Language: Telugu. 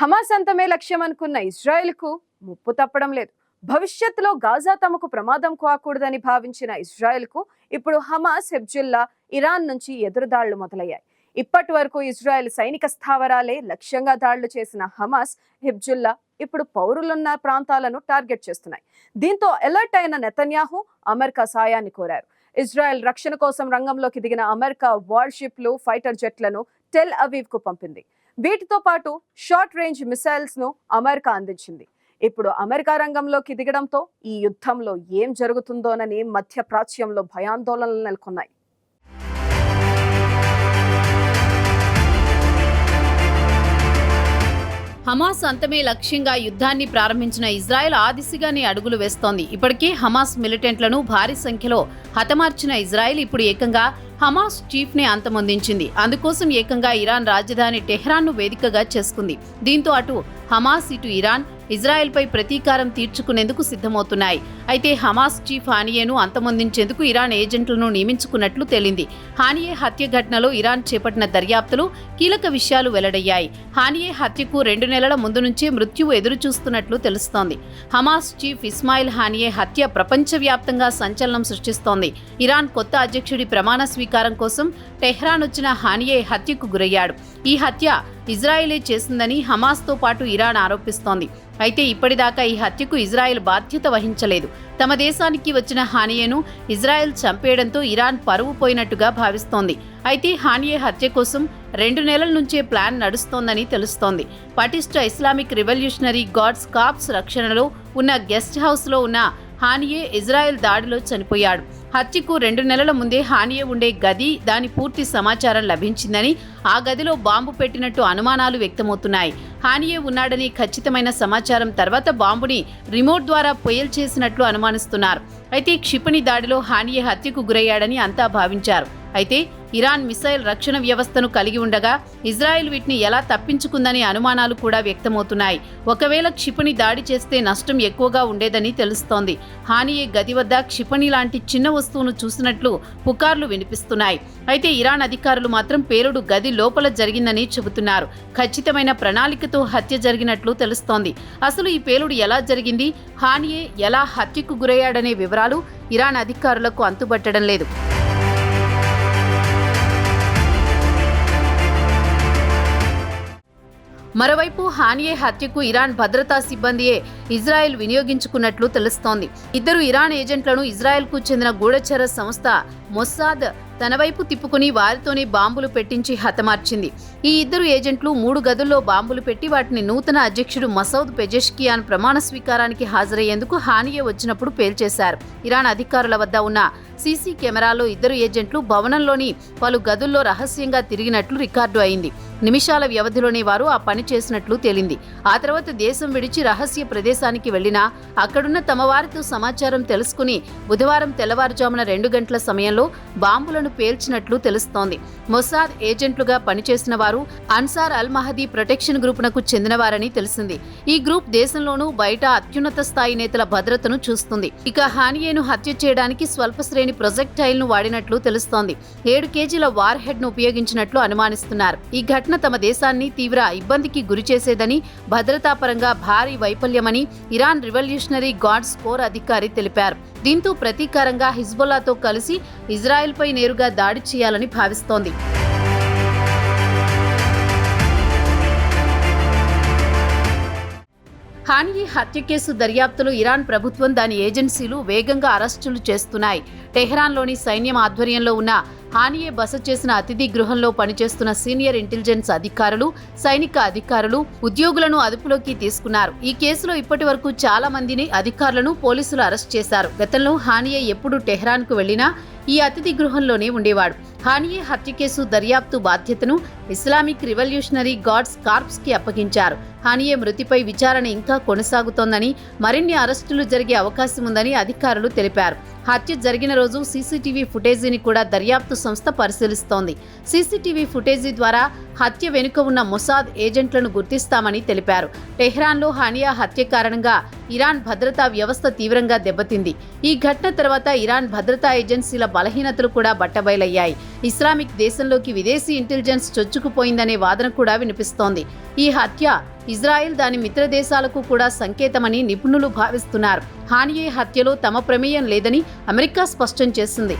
హమాస్ అంతమే లక్ష్యం అనుకున్న ఇజ్రాయెల్కు ముప్పు తప్పడం లేదు. భవిష్యత్తులో గాజా తమకు ప్రమాదం కాకూడదని భావించిన ఇజ్రాయెల్కు ఇప్పుడు హమాస్ హెబ్జుల్లా ఇరాన్ నుంచి ఎదురుదాళ్ళు మొదలయ్యాయి. ఇప్పటి వరకు ఇజ్రాయెల్ సైనిక స్థావరాలే లక్ష్యంగా దాడులు చేసిన హమాస్ హిబ్జుల్లా ఇప్పుడు పౌరులున్న ప్రాంతాలను టార్గెట్ చేస్తున్నాయి. దీంతో అలర్ట్ అయిన నెతన్యాహు అమెరికా సాయాన్ని కోరారు. ఇజ్రాయెల్ రక్షణ కోసం రంగంలోకి దిగిన అమెరికా వార్షిప్లు ఫైటర్ జెట్లను టెల్ అవీవ్కు పంపింది. వీటితో పాటు షార్ట్ రేంజ్ మిసైల్స్ను అమెరికా అందించింది. ఇప్పుడు అమెరికా రంగంలోకి దిగడంతో ఈ యుద్ధంలో ఏం జరుగుతుందోనని మధ్య ప్రాచ్యంలో భయాందోళనలు నెలకొన్నాయి. హమాస్ అంతమే లక్ష్యంగా యుద్ధాన్ని ప్రారంభించిన ఇజ్రాయెల్ ఆ దిశగానే అడుగులు వేస్తోంది. ఇప్పటికే హమాస్ మిలిటెంట్లను భారీ సంఖ్యలో హతమార్చిన ఇజ్రాయెల్ ఇప్పుడు ఏకంగా హమాస్ చీఫ్ని అంతమొందించింది. అందుకోసం ఏకంగా ఇరాన్ రాజధాని టెహ్రాన్ను వేదికగా చేసుకుంది. దీంతో అటు హమాస్ ఇటు ఇరాన్ ఇజ్రాయెల్పై ప్రతీకారం తీర్చుకునేందుకు సిద్ధమవుతున్నాయి. అయితే హమాస్ చీఫ్ హానియేను అంతమొందించేందుకు ఇరాన్ ఏజెంట్లను నియమించుకున్నట్లు తేలింది. హానియే హత్య ఘటనలో ఇరాన్ చేపట్టిన దర్యాప్తులు కీలక విషయాలు వెల్లడయ్యాయి. హానియే హత్యకు రెండు నెలల ముందు నుంచే మృత్యువు ఎదురుచూస్తున్నట్లు తెలుస్తోంది. హమాస్ చీఫ్ ఇస్మాయిల్ హానియే హత్య ప్రపంచవ్యాప్తంగా సంచలనం సృష్టిస్తోంది. ఇరాన్ కొత్త అధ్యక్షుడి ప్రమాణ స్వీకారం అధికారం కోసం టెహ్రాన్ వచ్చిన హానియే హత్యకు గురయ్యాడు. ఈ హత్య ఇజ్రాయెలే చేసిందని హమాస్తో పాటు ఇరాన్ ఆరోపిస్తోంది. అయితే ఇప్పటిదాకా ఈ హత్యకు ఇజ్రాయెల్ బాధ్యత వహించలేదు. తమ దేశానికి వచ్చిన హానియేను ఇజ్రాయెల్ చంపేయడంతో ఇరాన్ పరువు పోయినట్టుగా భావిస్తోంది. అయితే హానియే హత్య కోసం రెండు నెలల నుంచే ప్లాన్ నడుస్తోందని తెలుస్తోంది. పటిష్ట ఇస్లామిక్ రివల్యూషనరీ గాడ్స్ కాప్స్ రక్షణలో ఉన్న గెస్ట్ హౌస్లో ఉన్న హానియే ఇజ్రాయెల్ దాడిలో చనిపోయాడు. హత్యకు రెండు నెలల ముందే హానియే ఉండే గది దాని పూర్తి సమాచారం లభించిందని ఆ గదిలో బాంబు పెట్టినట్టు అనుమానాలు వ్యక్తమవుతున్నాయి. హానియే ఉన్నాడని ఖచ్చితమైన సమాచారం తర్వాత బాంబుని రిమోట్ ద్వారా పొయల్ చేసినట్లు అనుమానిస్తున్నారు. అయితే క్షిపణి దాడిలో హానియే హత్యకు గురయ్యాడని అంతా భావించారు. అయితే ఇరాన్ మిసైల్ రక్షణ వ్యవస్థను కలిగి ఉండగా ఇజ్రాయెల్ వీటిని ఎలా తప్పించుకుందనే అనుమానాలు కూడా వ్యక్తమవుతున్నాయి. ఒకవేళ క్షిపణి దాడి చేస్తే నష్టం ఎక్కువగా ఉండేదని తెలుస్తోంది. హానియే గది వద్ద క్షిపణి లాంటి చిన్న వస్తువును చూసినట్లు పుకార్లు వినిపిస్తున్నాయి. అయితే ఇరాన్ అధికారులు మాత్రం పేలుడు గది లోపల జరిగిందని చెబుతున్నారు. ఖచ్చితమైన ప్రణాళికతో హత్య జరిగినట్లు తెలుస్తోంది. అసలు ఈ పేలుడు ఎలా జరిగింది? హానియే ఎలా హత్యకు గురయ్యాడనే వివరాలు ఇరాన్ అధికారులకు అంతుబట్టడం లేదు. మరోవైపు హానియే హత్యకు ఇరాన్ భద్రతా సిబ్బందియే ఇజ్రాయెల్ వినియోగించుకున్నట్లు తెలుస్తోంది. ఇద్దరు ఇరాన్ ఏజెంట్లను ఇజ్రాయెల్కు చెందిన గూఢచర సంస్థ మొస్సాద్ తన వైపు తిప్పుకుని వారితోనే బాంబులు పెట్టించి హతమార్చింది. ఈ ఇద్దరు ఏజెంట్లు మూడు గదుల్లో బాంబులు పెట్టి వాటిని నూతన అధ్యక్షుడు మసౌద్ పెజెష్కియాన్ ప్రమాణ స్వీకారానికి హాజరయ్యేందుకు హానియే వచ్చినప్పుడు పేల్చేశారు. ఇరాన్ అధికారుల వద్ద ఉన్న సీసీ కెమెరాలో ఇద్దరు ఏజెంట్లు భవనంలోని పలు గదుల్లో రహస్యంగా తిరిగినట్లు రికార్డు అయింది. నిమిషాల వ్యవధిలోనే వారు ఆ పని చేసినట్లు తేలింది. ఆ తర్వాత దేశం విడిచి రహస్య ప్రదేశానికి వెళ్ళినా అక్కడున్న తమ వారితో సమాచారం తెలుసుకుని బుధవారం తెల్లవారుజామున రెండు గంటల సమయంలో బాంబులను పేల్చినట్లు తెలుస్తోంది. మొసాద్ ఏజెంట్లుగా పనిచేసిన వారు అన్సార్ అల్ మహదీ ప్రొటెక్షన్ గ్రూపునకు చెందినవారని తెలిసింది. ఈ గ్రూప్ దేశంలోనూ బయట అత్యున్నత స్థాయి నేతల భద్రతను చూస్తుంది. ఇక హానియేను హత్య చేయడానికి స్వల్ప శ్రేణి ప్రొజెక్టైల్ను వాడినట్లు తెలుస్తోంది. ఏడు కేజీల వార్ హెడ్ను ఉపయోగించినట్లు అనుమానిస్తున్నారు. ఈ ఘటన తమ దేశాన్ని తీవ్ర ఇబ్బందికి గురిచేసేదని భద్రతాపరంగా భారీ వైఫల్యమని ఇరాన్ రివల్యూషనరీ గాడ్స్ కోర్ అధికారి తెలిపారు. దీంతో ప్రతీకారంగా హిజ్బుల్లాతో కలిసి ఇజ్రాయెల్పై నేరుగా దాడి చేయాలని భావిస్తోంది. హానియే హత్య కేసు దర్యాప్తులో ఇరాన్ ప్రభుత్వం దాని ఏజెన్సీలు వేగంగా అరెస్టులు చేస్తున్నాయి. టెహ్రాన్లోని సైన్యం ఆధ్వర్యంలో ఉన్న హానియే బస చేసిన అతిథి గృహంలో పనిచేస్తున్న సీనియర్ ఇంటెలిజెన్స్ అధికారులు సైనిక అధికారులు ఉద్యోగులను అదుపులోకి తీసుకున్నారు. ఈ కేసులో ఇప్పటి వరకు చాలా మందిని అధికారులను పోలీసులు అరెస్ట్ చేశారు. గతంలో హానియే ఎప్పుడు టెహ్రాన్కు వెళ్ళినా ఈ అతిథి గృహంలోనే ఉండేవాడు. హానియే హత్య కేసు దర్యాప్తు బాధ్యతను ఇస్లామిక్ రివల్యూషనరీ గాడ్స్ కార్ప్స్కి అప్పగించారు. హానియే మృతిపై విచారణ ఇంకా కొనసాగుతోందని మరిన్ని అరెస్టులు జరిగే అవకాశం ఉందని అధికారులు తెలిపారు. హత్య జరిగిన రోజు సీసీటీవీ ఫుటేజీని కూడా దర్యాప్తు సంస్థ పరిశీలిస్తోంది. సీసీటీవీ ఫుటేజీ ద్వారా హత్య వెనుక ఉన్న మొసాద్ ఏజెంట్లను గుర్తిస్తామని తెలిపారు. టెహ్రాన్లో హానియా హత్య కారణంగా ఇరాన్ భద్రతా వ్యవస్థ తీవ్రంగా దెబ్బతింది. ఈ ఘటన తర్వాత ఇరాన్ భద్రతా ఏజెన్సీల బలహీనతలు కూడా బట్టబయలయ్యాయి. ఇస్లామిక్ దేశంలోకి విదేశీ ఇంటెలిజెన్స్ చొచ్చుకుపోయిందనే వాదన కూడా వినిపిస్తోంది. ఈ హత్య ఇజ్రాయెల్ దాని మిత్ర దేశాలకు కూడా సంకేతమని నిపుణులు భావిస్తున్నారు. హానియే హత్యలో తమ ప్రమేయం లేదని అమెరికా స్పష్టం చేసింది.